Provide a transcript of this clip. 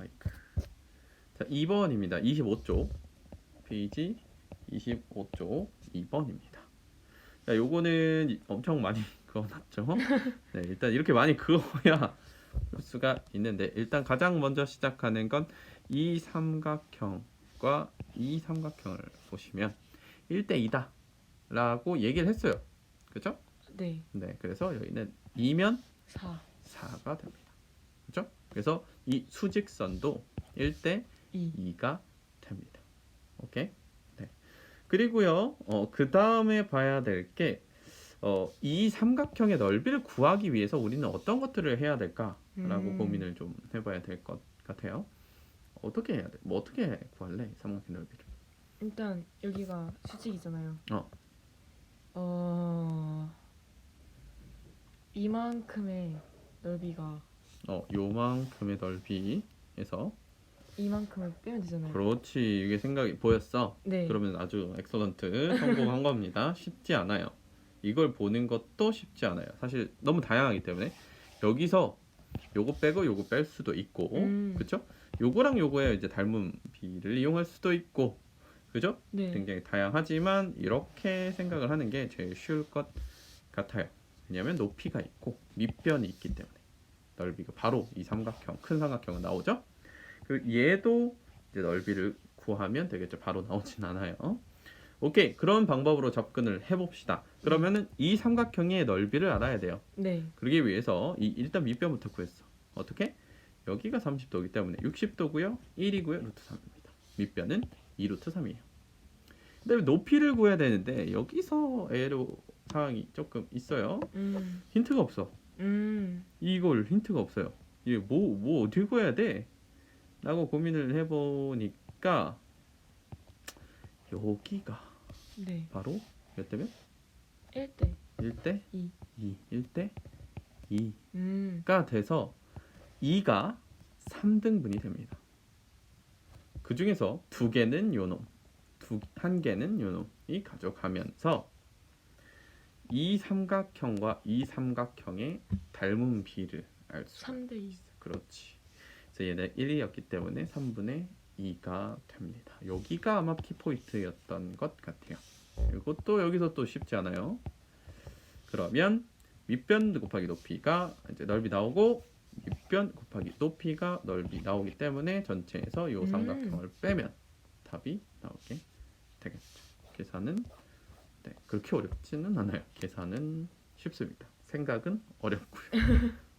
하이크. 자, 2번입니다. 25쪽. 페이지 25쪽 2번입니다. 자, 요거는 엄청 많이 그어놨죠. 네, 일단 이렇게 많이 그어야 볼 수가 있는데 일단 가장 먼저 시작하는 건 이 삼각형과 이 삼각형을 보시면 1대 2다 라고 얘기를 했어요. 그죠? 네. 네, 그래서 여기는 2면 4, 4가 됩니다. 그죠? 그래서 이 수직선도 1대 2. 2가 됩니다. 오케이? 네. 그리고요, 어, 그 다음에 봐야 될 게, 어, 이 삼각형의 넓이를 구하기 위해서 우리는 어떤 것들을 해야 될까라고 음. 고민을 좀 해봐야 될 것 같아요. 어떻게 해야 돼? 뭐 어떻게 구할래? 삼각형 넓이를? 일단 여기가 수직이잖아요. 어. 어. 이만큼의 넓이가 어, 요만큼의 넓이에서 이만큼을 빼면 되잖아요. 그렇지 이게 생각이 보였어. 네. 그러면 아주 엑설런트 성공한 겁니다. 쉽지 않아요. 이걸 보는 것도 쉽지 않아요. 사실 너무 다양하기 때문에 여기서 요거 빼고 요거 뺄 수도 있고, 음. 그쵸? 요거랑 요거의 이제 닮은 비를 이용할 수도 있고, 그죠? 네. 굉장히 다양하지만 이렇게 생각을 하는 게 제일 쉬울 것 같아요. 왜냐하면 높이가 있고 밑변이 있기 때문에 넓이가 바로 이 삼각형 큰 삼각형은 나오죠. 그 얘도 이제 넓이를 구하면 되겠죠. 바로 나오진 않아요. 오케이 그런 방법으로 접근을 해봅시다. 그러면은 이 삼각형의 넓이를 알아야 돼요. 네. 그러기 위해서 이 일단 밑변부터 구했어. 어떻게? 여기가 30도이기 때문에 60도고요. 1이고요. 루트 3입니다. 밑변은 2 루트 3이에요. 그다음에 높이를 구해야 되는데 여기서 에로 사항이 조금 있어요. 음. 힌트가 없어. 음. 이걸 힌트가 없어요. 이게 뭐 뭐 어떻게 구해야 돼? 라고 고민을 해보니까 여기가 네. 바로 몇 대면? 1대 1대 이. 2. 1대 2. 음. 가 돼서 2가 3등분이 됩니다. 그 중에서 두 개는 요놈, 두, 한 개는 요놈이 가져가면서 이 삼각형과 이 삼각형의 닮은 비를 알 수가 3대 2. 그렇지. 그래서 얘는 1이었기 때문에 3분의 2가 됩니다. 여기가 아마 키포인트였던 것 같아요. 이것도 여기서 또 쉽지 않아요. 그러면 밑변 곱하기 높이가 이제 넓이 나오고 밑변 곱하기 높이가 넓이 나오기 때문에 전체에서 이 음. 삼각형을 빼면 답이 나오게 되겠죠. 계산은 네, 그렇게 어렵지는 않아요. 계산은 쉽습니다. 생각은 어렵고요.